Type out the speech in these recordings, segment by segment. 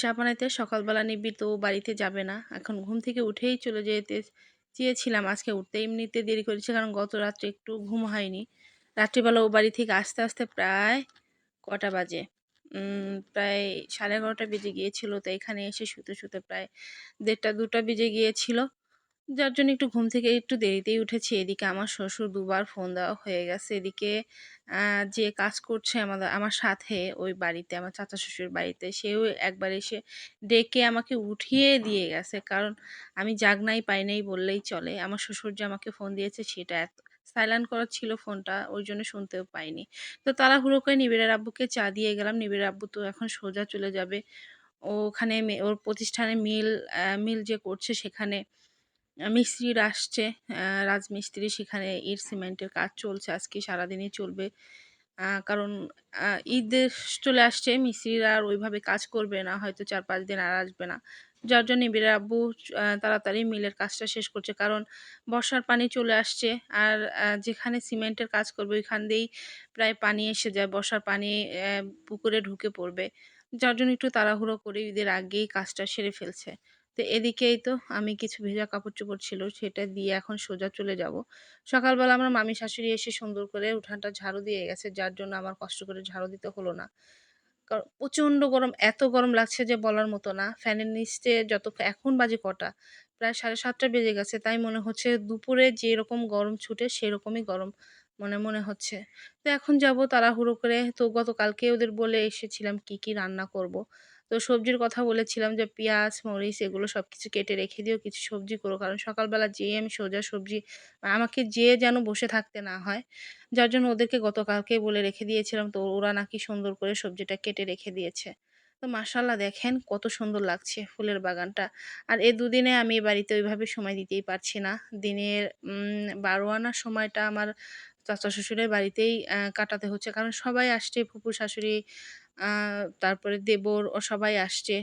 চা বানাইতে সকালবেলা নিবি তো বাড়িতে যাবে না। এখন ঘুম থেকে উঠেই চলে যেতে চেয়েছিলাম। আজকে উঠতে এমনিতে দেরি করেছে কারণ গত রাত্রে একটু ঘুম হয়নি। রাত্রিবেলা ও বাড়ি থেকে আস্তে আস্তে প্রায় কটা বাজে? প্রায় সাড়ে এগারোটা বেজে গিয়েছিল। তো এখানে এসে শুতে, শুতে প্রায় 1:30-2টা বেজে গিয়েছিল। যার জন্য একটু ঘুম থেকে একটু দেরিতেই উঠেছি। এদিকে আমার শ্বশুর দুবার ফোন দেওয়া হয়ে গেছে। এদিকে যে কাজ করছে আমাদের আমার সাথে ওই বাড়িতে, আমার চাচা শ্বশুর বাড়িতে, সেও একবার এসে ডেকে আমাকে উঠিয়ে দিয়ে গেছে। কারণ আমি জাগ নাই পাই নাই বললেই চলে। আমার শ্বশুর যে আমাকে ফোন দিয়েছে সেটা এত সাইলেন্ট করা ছিল ফোনটা, ওই জন্য শুনতেও পাইনি। তো তাড়াহুড়ো করে নিবিড়ের আব্বুকে চা দিয়ে গেলাম। নিবিড়ের আব্বু তো এখন সোজা চলে যাবে। ও ওখানে ওর প্রতিষ্ঠানে মিল মিল যে করছে সেখানে মিস্ত্রিরা আসছে। রাজমিস্ত্রি সেখানে ইট সিমেন্টের কাজ চলছে, আজকে সারাদিনই চলবে। কারণ ঈদের চলে আসছে, মিস্ত্রিরা আর ওইভাবে কাজ করবে না। হয়তো ৪-৫ দিন আর আসবে না। যার জন্য নিবিড়ের আব্বু তাড়াতাড়ি মিলের কাজটা শেষ করছে। কারণ বর্ষার পানি চলে আসছে। আর যেখানে সিমেন্টের কাজ করবে ওইখান দিয়েই প্রায় পানি এসে যায়। বর্ষার পানি পুকুরে ঢুকে পড়বে। যার জন্য একটু তাড়াহুড়ো করে ঈদের আগেই কাজটা সেরে ফেলছে। তো এদিকেই তো আমি কিছু ভেজা কাপড়-চোপড় ছিল সেটা দিয়ে এখন সোজা চলে যাব। সকালবেলা আমার মামি শাশুড়ি এসে সুন্দর করে উঠানটা ঝাড়ু দিয়ে গেছে। যার জন্য আমার কষ্ট করে ঝাড়ু দিতে হলো না। কারণ প্রচণ্ড গরম, এত গরম লাগছে যে বলার মতো না। ফ্যানের নিচে যত এখন বাজে কটা? প্রায় 7:30 বেজে গেছে। তাই মনে হচ্ছে দুপুরে যেরকম গরম ছুটে সেরকমই গরম মনে, মনে হচ্ছে। তো এখন যাব তাড়াহুড়ো করে। তো গতকালকে ওদের বলে এসেছিলাম কি, কি রান্না করব। তো সবজির কথা বলেছিলাম যে পেঁয়াজ, মরিচ এগুলো সব কিছু কেটে রেখে দিও, কিছু সবজি করো। কারণ সকালবেলা যেয়ে আমি সোজা সবজি আমাকে যেয়ে যেন বসে থাকতে না হয়। যার জন্য ওদেরকে গতকালকে বলে রেখে দিয়েছিলাম। তো ওরা নাকি সুন্দর করে সবজিটা কেটে রেখে দিয়েছে। তো মাশাআল্লাহ দেখেন কত সুন্দর লাগছে ফুলের বাগানটা। আর এই দুদিনে আমি বাড়িতে ওইভাবে সময় দিতেই পারছি না। দিনের ১২ আনার সময়টা আমার চাচা শ্বশুরের বাড়িতেই কাটাতে হচ্ছে। কারণ সবাই আসছে ফুপু শাশুড়ি, তারপরে দেবর ও সবাই আসছে।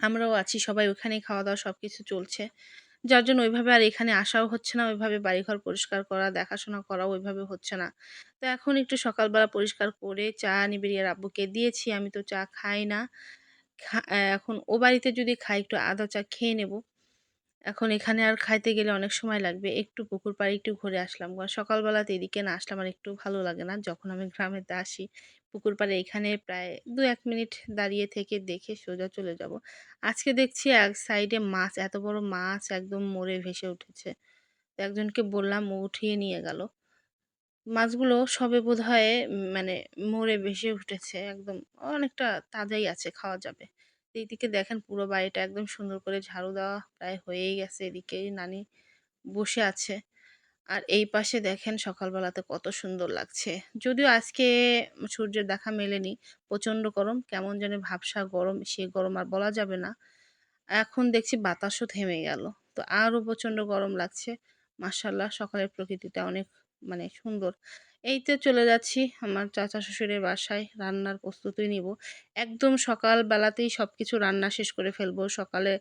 আমরাও আছি সবাই ওখানেই খাওয়া-দাওয়া সবকিছু চলছে। যার জন্য ওইভাবে আর এখানে আসাও হচ্ছে না। ওইভাবে বাড়িঘর পরিষ্কার করা, দেখাশোনা করাও ওইভাবে হচ্ছে না। তো এখন একটু সকালবেলা পরিষ্কার করে চা নিবেড়িয়ার আব্বুকে দিয়েছি। আমি তো চা খাই না। এখন ও বাড়িতে যদি খাই একটু আদা চা খেয়ে নেব। এখন এখানে আর খাইতে গেলে অনেক সময় লাগবে। একটু পুকুর পাড়ে একটু ঘুরে আসলাম। কারণ সকালবেলাতে এদিকে না আসলে আমার একটু ভালো লাগে না। যখন আমি গ্রামেতে আসি পুকুর পাড়ে এখানে প্রায় ২-১ মিনিট দাঁড়িয়ে থেকে দেখে সোজা চলে যাব। আজকে দেখছি এক সাইডে মাছ, এত বড় মাছ একদম মরে ভেসে উঠেছে। তো একজনকে বললাম ও উঠিয়ে নিয়ে গেল। মাছগুলো সবে বোধহয় উম মানে মরে ভেসে উঠেছে একদম অনেকটা তাজাই আছে, খাওয়া যাবে। এইদিকে দেখেন পুরো বাড়িটা একদম সুন্দর করে ঝাড়ু দেওয়া প্রায় হয়েই গেছে। এদিকে নানি বসে আছে। আর এই পাশে দেখেন সকালবেলাতে কত সুন্দর লাগছে। যদিও আজকে সূর্যের দেখা মেলেনি। প্রচণ্ড গরম। কেমন জানি ভাবসা গরম, সে গরম আর বলা যাবে না। এখন দেখছি বাতাসও থেমে গেল। তো আরও প্রচণ্ড গরম লাগছে। মাশাআল্লাহ সকালের প্রকৃতিটা অনেক মানে সুন্দর। এই তো চলে যাচ্ছি আমার চাচা শ্বশুরের বাসায়, রান্নার প্রস্তুতি নিব। একদম সকাল বেলাতেই সবকিছু রান্না শেষ করে ফেলব। সকালে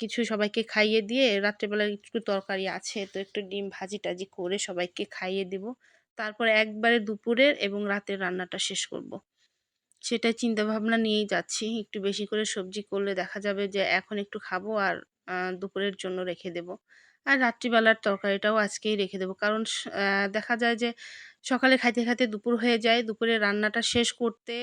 কিছু সবাইকে খাইয়ে দিয়ে রাত্রেবেলা একটু তরকারি আছে, তো একটু ডিম ভাজি-টাজি করে সবাইকে খাইয়ে দিব। তারপরে একবারে দুপুরের এবং রাতের রান্নাটা শেষ করব। সেটাই চিন্তাভাবনা নিয়েই যাচ্ছি। একটু বেশি করে সবজি করলে দেখা যাবে যে এখন একটু খাব আর দুপুরের জন্য রেখে দেব। আর রাত্রিবেলার তরকারিটাও আজকেই রেখে দেবো কারণ দেখা যায় যে সকালে খাইতে, খাইতে দুপুর হয়ে যায়। দুপুরে রান্নাটা শেষ করতে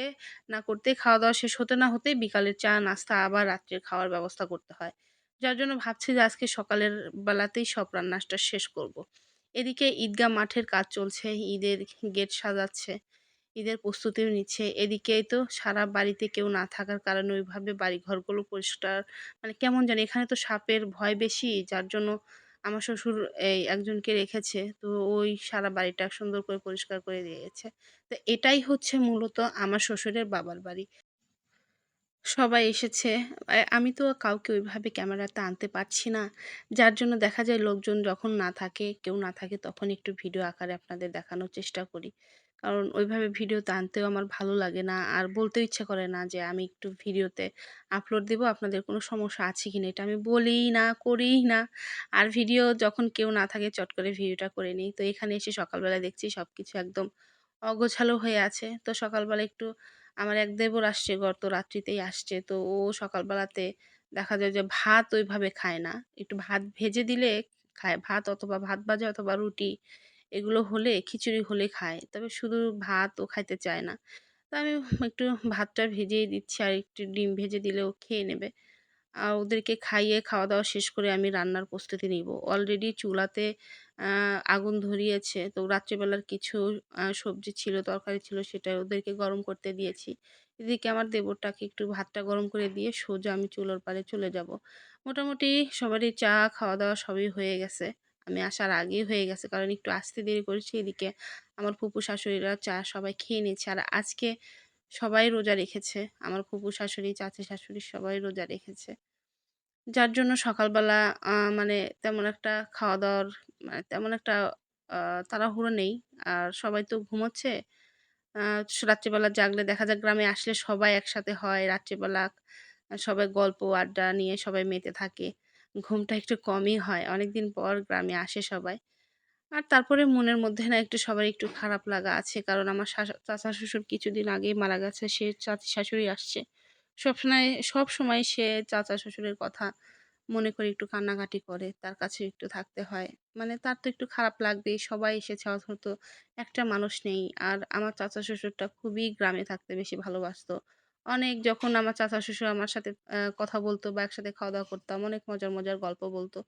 না করতে খাওয়া-দাওয়া শেষ হতে না হতেই বিকালের চা নাস্তা আবার রাত্রে খাওয়ার ব্যবস্থা করতে হয়। যার জন্য ভাবছি যে আজকে সকালের বেলাতেই সব রান্নাটা শেষ করব। এদিকে ঈদগাহ মাঠের কাজ চলছে। ঈদের গেট সাজাচ্ছে। ঈদের প্রস্তুতিও নিচ্ছে। এদিকেই তো সারা বাড়িতে কেউ না থাকার কারণে ওইভাবে বাড়িঘরগুলো পরিষ্কার মানে কেমন জানি এখানে তো সাপের ভয় বেশি। যার জন্য আমার শ্বশুর এই একজনকে রেখেছে। তো ওই সারা বাড়িটা সুন্দর করে পরিষ্কার করে দিয়েছে। তো এটাই হচ্ছে মূলত আমার শ্বশুরের বাবার বাড়ি। সবাই এসেছে। আমি তো কাউকে ওইভাবে ক্যামেরাতে আনতে পারছি না। যার জন্য দেখা যায় লোকজন যখন না থাকে, কেউ না থাকে তখন একটু ভিডিও আকারে আপনাদের দেখানোর চেষ্টা করি। কারণ ওইভাবে ভিডিওতে আনতেও আমার ভালো লাগে না। আর বলতেও ইচ্ছা করে না যে আমি একটু ভিডিওতে আপলোড দিব। আপনাদের কোনো সমস্যা আছে কি না এটা আমি বলিই না, করিই না। আর ভিডিও যখন কেউ না থাকে চট করে ভিডিওটা করে নিই। তো এখানে এসে সকালবেলা দেখছি সব কিছু একদম অগোছালো হয়ে আছে। তো সকালবেলা একটু আমার এক দেবর আসছে গত রাত্রিতেই আসছে। তো ও সকালবেলাতে দেখা যায় যে ভাত ওইভাবে খায় না। একটু ভাত ভেজে দিলে খায়। ভাত অথবা ভাত ভাজা অথবা রুটি এগুলো হলে খিচুড়ি হলে খায়। তবে শুধু ভাত ও খাইতে চায় না। তো আমি একটু ভাতটা ভেজেই দিচ্ছি আর একটু ডিম ভেজে দিলে ও খেয়ে নেবে। আর ওদেরকে খাইয়ে খাওয়া-দাওয়া শেষ করে আমি রান্নার প্রস্তুতি নিব। অলরেডি চুলাতে আগুন ধরিয়েছে। তো রাত্রিবেলার কিছু সবজি ছিল, তরকারি ছিল সেটা ওদেরকে গরম করতে দিয়েছি। এদিকে আমার দেবরটাকে একটু ভাতটা গরম করে দিয়ে সোজা আমি চুলোর পাড়ে চলে যাব। মোটামুটি সবারই চা খাওয়া-দাওয়া সবই হয়ে গেছে। আমি আসার আগেই হয়ে গেছে। কারণ একটু আসতে দেরি করেছি। এদিকে আমার ফুপু শাশুড়িরা চা সবাই খেয়ে নিয়েছে। আর আজকে সবাই রোজা রেখেছে। আমার ফুপু শাশুড়ি, চাচি শাশুড়ি সবাই রোজা রেখেছে। যার জন্য সকালবেলা মানে তেমন একটা খাওয়া-দাওয়ার মানে তেমন একটা তাড়াহুড়ো নেই। আর সবাই তো ঘুমোচ্ছে। রাত্রিবেলা জাগলে দেখা যায় গ্রামে আসলে সবাই একসাথে হয়। রাত্রিবেলা সবাই গল্প আড্ডা নিয়ে সবাই মেতে থাকে। ঘুমটা একটু কমই হয়। অনেকদিন পর গ্রামে আসে সবাই। আর তারপরে মনের মধ্যে না একটু সবার একটু খারাপ লাগা আছে। কারণ আমার চাচা শ্বশুর কিছুদিন আগেই মারা গেছে। সে চাচি শাশুড়ি আসছে। সবসময় সবসময় সে চাচা শ্বশুরের কথা মনে করে একটু কান্নাকাটি করে। তার কাছে একটু থাকতে হয়। মানে তার তো একটু খারাপ লাগবেই। সবাই এসেছে অথচ একটা মানুষ নেই। আর আমার চাচা শ্বশুরটা খুবই গ্রামে থাকতে বেশি ভালোবাসতো। অনেক যখন আমার চাচা শ্বশুর আমার সাথে কথা বলতো বা একসাথে খাওয়া-দাওয়া করতাম, অনেক মজার, মজার গল্প বলতো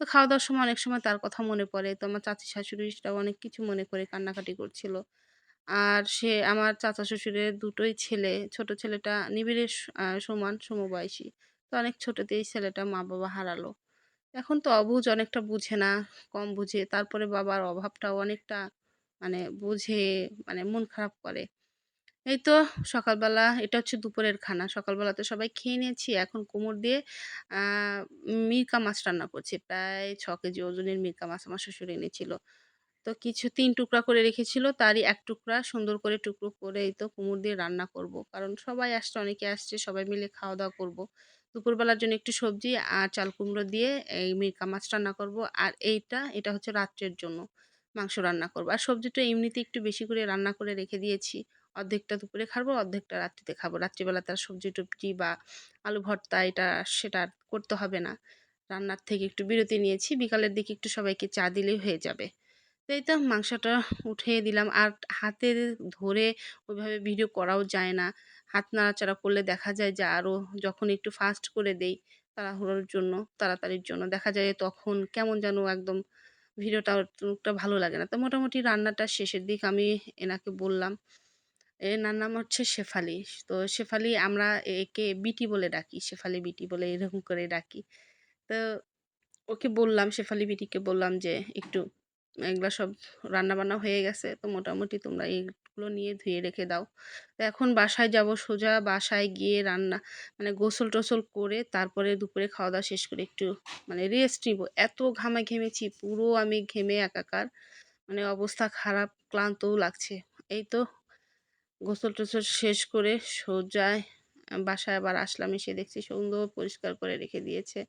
তো খাওয়া-দাওয়ার সময় অনেক সময় তার কথা মনে পড়ে। তো আমার চাচী শাশুড়িটাও অনেক কিছু মনে করে কান্নাকাটি করছিল। আর সে আমার চাচা শ্বশুরের দুটোই ছেলে। ছোট ছেলেটা নিবিড়ের সমান সমবয়সী। তো অনেক ছোটতেই ছেলেটা মা-বাবা হারালো। এখন তো অবুঝ অনেকটা বুঝে না, কম বুঝে। তারপরে বাবার অভাবটাও অনেকটা মানে বুঝে মানে মন খারাপ করে। এই তো সকালবেলা এটা হচ্ছে দুপুরের খানা। সকালবেলা তো সবাই খেয়ে নিয়েছি। এখন কুমড় দিয়ে মিরকা মাছ রান্না করছি। প্রায় ছ কেজি ওজনের মিরকা মাছ আমার শ্বশুর এনেছিল। তো কিছু তিন টুকরা করে রেখেছিল। তারই এক টুকরা সুন্দর করে টুকরো করে এই তো কুমড় দিয়ে রান্না করব। কারণ সবাই আসছে, অনেকে আসছে। সবাই মিলে খাওয়া-দাওয়া করব। দুপুরবেলার জন্য একটু সবজি আর চাল কুমড়ো দিয়ে এই মিরকা মাছ রান্না করব। আর এইটা, এটা হচ্ছে রাত্রের জন্য মাংস রান্না করব। আর সবজিটা এমনিতেই একটু বেশি করে রান্না করে রেখে দিয়েছি। অর্ধেকটা দুপুরে খাব, অর্ধেকটা রাত্রিতে খাব। রাত্রিবেলা তার সবজি-টবজি বা আলু ভর্তা এটা সেটা করতে হবে না। রান্নার থেকে একটু বিরতি নিয়েছি। বিকালের দিকে একটু সবাইকে চা দিলেই হয়ে যাবে। তো এই তো মাংসটা উঠিয়ে দিলাম। আর হাতে ধরে ওইভাবে ভিডিও করাও যায় না। হাত নাড়াচাড়া করলে দেখা যায় যে আরও যখন একটু ফাস্ট করে দেই তাড়াহুড়োর জন্য, তাড়াতাড়ির জন্য দেখা যায় তখন কেমন যেন একদম ভিডিওটা ভালো লাগে না। তো মোটামুটি রান্নাটা শেষের দিকে আমি এনাকে বললাম এনার নাম হচ্ছে শেফালি। তো শেফালি আমরা একে বিটি বলে ডাকি। শেফালি বিটি বলে এরকম করে ডাকি। তো ওকে বললাম শেফালি বিটিকে বললাম যে, "একটু এগুলা সব রান্নাবান্না হয়ে গেছে। তো মোটামুটি তোমরা এইগুলো নিয়ে ধুয়ে রেখে দাও।" তো এখন বাসায় যাব। সোজা বাসায় গিয়ে রান্না মানে গোসল-টোসল করে তারপরে দুপুরে খাওয়া-দাওয়া শেষ করে একটু মানে রেস্ট নিব। এত ঘামা ঘেমেছি পুরো আমি ঘেমে একাকার। মানে অবস্থা খারাপ, ক্লান্তও লাগছে। এই তো গোসল-টোসল শেষ করে সোজায় বাসায় আবার আসলাম। এসে দেখছি সুন্দর পরিষ্কার করে রেখে দিয়েছে।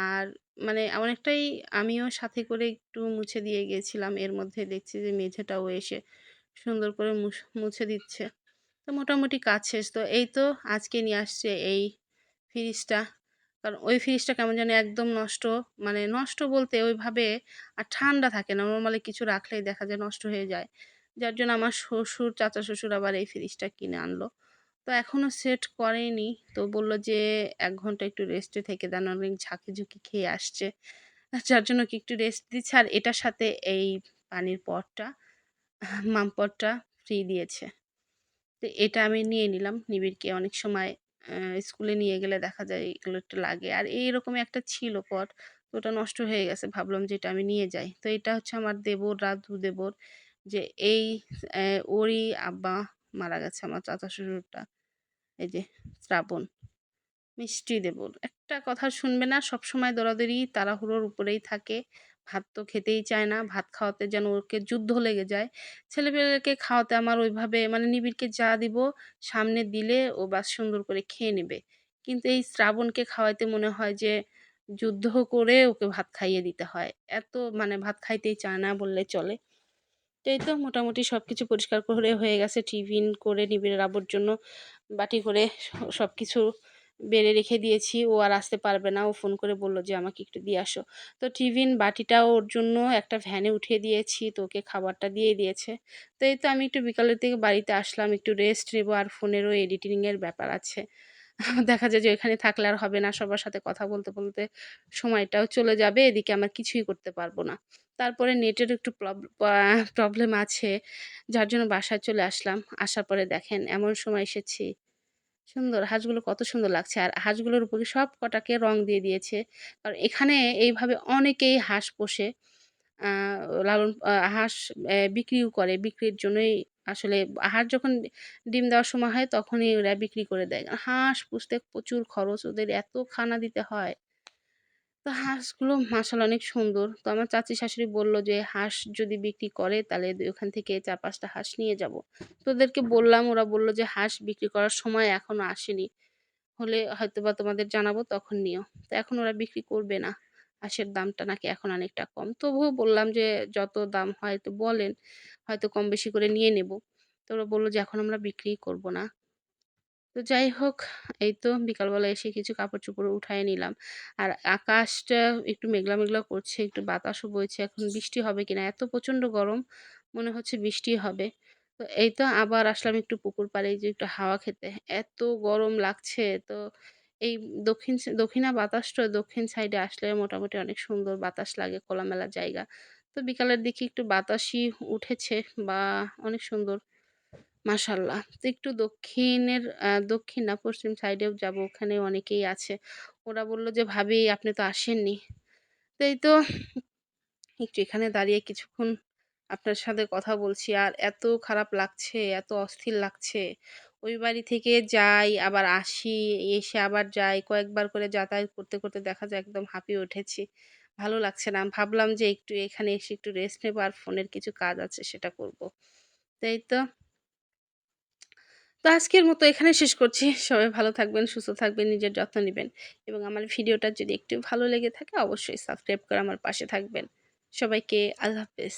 আর মানে অনেকটাই আমিও সাথে করে একটু মুছে দিয়ে গিয়েছিলাম। এর মধ্যে দেখছি যে মেঝেটাও এসে সুন্দর করে মুছ দিচ্ছে। তো মোটামুটি কাজ শেষ। তো এই তো আজকে নিয়ে আসছে এই ফ্রিজটা। কারণ ওই ফ্রিজটা কেমন জানি একদম নষ্ট। মানে নষ্ট বলতে ওইভাবে আর ঠান্ডা থাকে না। নরমালি কিছু রাখলেই দেখা যায় নষ্ট হয়ে যায়। যার জন্য আমার শ্বশুর, চাচা শ্বশুর আবার এই ফ্রিজটা কিনে আনলো। তো এখনও সেট করেনি। তো বলল যে এক ঘণ্টা একটু রেস্টে থেকে দেন। অনেক ঝাঁকি-ঝুঁকি খেয়ে আসছে। যার জন্য কি একটু রেস্ট দিচ্ছে। আর এটার সাথে এই পানির পটটা, মাম পটটা ফ্রি দিয়েছে। তো এটা আমি নিয়ে নিলাম। নিবিড়কে অনেক সময় স্কুলে নিয়ে গেলে দেখা যায় এগুলো একটু লাগে। আর এইরকমই একটা ছিল পট। তো ওটা নষ্ট হয়ে গেছে। ভাবলাম যে এটা আমি নিয়ে যাই। তো এটা হচ্ছে আমার দেবর, দাদু দেবর যে এই ওরই আব্বা মারা গেছে আমার চাচা শ্বশুরটা। এই যে শ্রাবণ। মিষ্টি দেব। একটা কথা শুনবে না, সবসময় দৌড়াদৌড়ি, তাড়াহুড়োর উপরেই থাকে। ভাত তো খেতেই চায় না। ভাত খাওয়াতে যেন ওকে যুদ্ধ লেগে যায়। ছেলেপেলেকে খাওয়াতে আমার ওইভাবে মানে নিবিড়কে যা দিব, সামনে দিলে ও বাস সুন্দর করে খেয়ে নেবে। কিন্তু এই শ্রাবণকে খাওয়াইতে মনে হয় যে যুদ্ধ করে ওকে ভাত খাইয়ে দিতে হয়। এত মানে ভাত খাইতেই চায় না বললে চলে। তো এই তো মোটামুটি সব কিছু পরিষ্কার করে হয়ে গেছে। টিফিন করে নিবিড়ের আব্বুর জন্য বাটি করে সব কিছু বেড়ে রেখে দিয়েছি। ও আর আসতে পারবে না। ও ফোন করে বলল যে, "আমাকে একটু দিয়ে আসো।" তো টিফিন বাটিটাও ওর জন্য একটা ভ্যানে উঠিয়ে দিয়েছি। তো ওকে খাবারটা দিয়ে দিয়েছে। তো এই তো আমি একটু বিকালের দিকে বাড়িতে আসলাম। একটু রেস্ট নেব আর ফোনেরও এডিটিংয়ের ব্যাপার আছে। দেখা যায় যে এখানে থাকলে আর হবে না। সবার সাথে কথা বলতে, বলতে সময়টাও চলে যাবে। এদিকে আমার কিছুই করতে পারব না। তারপরে নেটের একটু প্রব প্রবলেম আছে। যার জন্য বাসায় চলে আসলাম। আসার পরে দেখেন এমন সময় এসেছি। সুন্দর হাঁসগুলো কত সুন্দর লাগছে। আর হাঁসগুলোর উপরে সব কটাকে রং দিয়ে দিয়েছে। কারণ এখানে এইভাবে অনেকেই হাঁস পোষে। লালন হাঁস বিক্রিও করে। বিক্রির জন্যই আসলে হাঁস যখন ডিম দেওয়ার সময় হয় তখনই ওরা বিক্রি করে দেয়। হাঁস পুষতে প্রচুর খরচ। ওদের এত খানা দিতে হয়। তো হাঁসগুলো মাশাআল্লাহ অনেক সুন্দর। তো আমার চাচি শাশুড়ি বলল যে, "হাঁস যদি বিক্রি করে তাহলে ওখান থেকে চার পাঁচটা হাঁস নিয়ে যাব।" তো ওদেরকে বললাম, ওরা বলল যে, "হাঁস বিক্রি করার সময় এখনও আসেনি। হলে হয়তোবা তোমাদের জানাব তখন নিও।" তো এখন ওরা বিক্রি করবে না। হাঁসের দামটা নাকি এখন অনেকটা কম। তবুও বললাম যে, "যত দাম হয় তো বলেন, হয়তো কম বেশি করে নিয়ে নেব।" তো ওরা বলল যে, "এখন আমরা বিক্রি করব না।" তো যাই হোক, এই তো বিকালবেলা এসে কিছু কাপড়-চোপড় উঠায় নিলাম। আর আকাশটা একটু মেঘলা, মেঘলা করছে, একটু বাতাসও বইছে। এখন বৃষ্টি হবে কিনা? এত প্রচণ্ড গরম, মনে হচ্ছে বৃষ্টি হবে। তো এই তো আবার আসলাম একটু পুকুর পাড়ে যে একটু হাওয়া খেতে। এত গরম লাগছে, তো এই দক্ষিণ দক্ষিণা বাতাসটা দক্ষিণ সাইডে আসলে মোটামুটি অনেক সুন্দর বাতাস লাগে, খোলামেলা জায়গা। তো বিকালের দিকে একটু বাতাসই উঠেছে বা অনেক সুন্দর। মাশাআল্লাহ। তো একটু দক্ষিণের দক্ষিণ না পশ্চিম সাইডেও যাব। ওখানে অনেকেই আছে। ওরা বলল যে, "ভাবি আপনি তো আসেননি।" তো এই তো একটু এখানে দাঁড়িয়ে কিছুক্ষণ আপনার সাথে কথা বলছি। আর এত খারাপ লাগছে, এত অস্থির লাগছে। ওই বাড়ি থেকে যাই, আবার আসি, এসে আবার যাই। কয়েকবার করে যাতায়াত করতে, করতে দেখা যায় একদম হাঁপিয়ে উঠেছি। ভালো লাগছে না। ভাবলাম যে একটু এখানে এসে একটু রেস্ট নেব আর ফোনের কিছু কাজ আছে সেটা করব। তাই তো তো আজকের মতো এখানেই শেষ করছি। সবাই ভালো থাকবেন, সুস্থ থাকবেন, নিজের যত্ন নেবেন এবং আমার ভিডিওটা যদি একটু ভালো লেগে থাকে অবশ্যই সাবস্ক্রাইব করে আমার পাশে থাকবেন। সবাইকে আল্লাহ হাফেজ।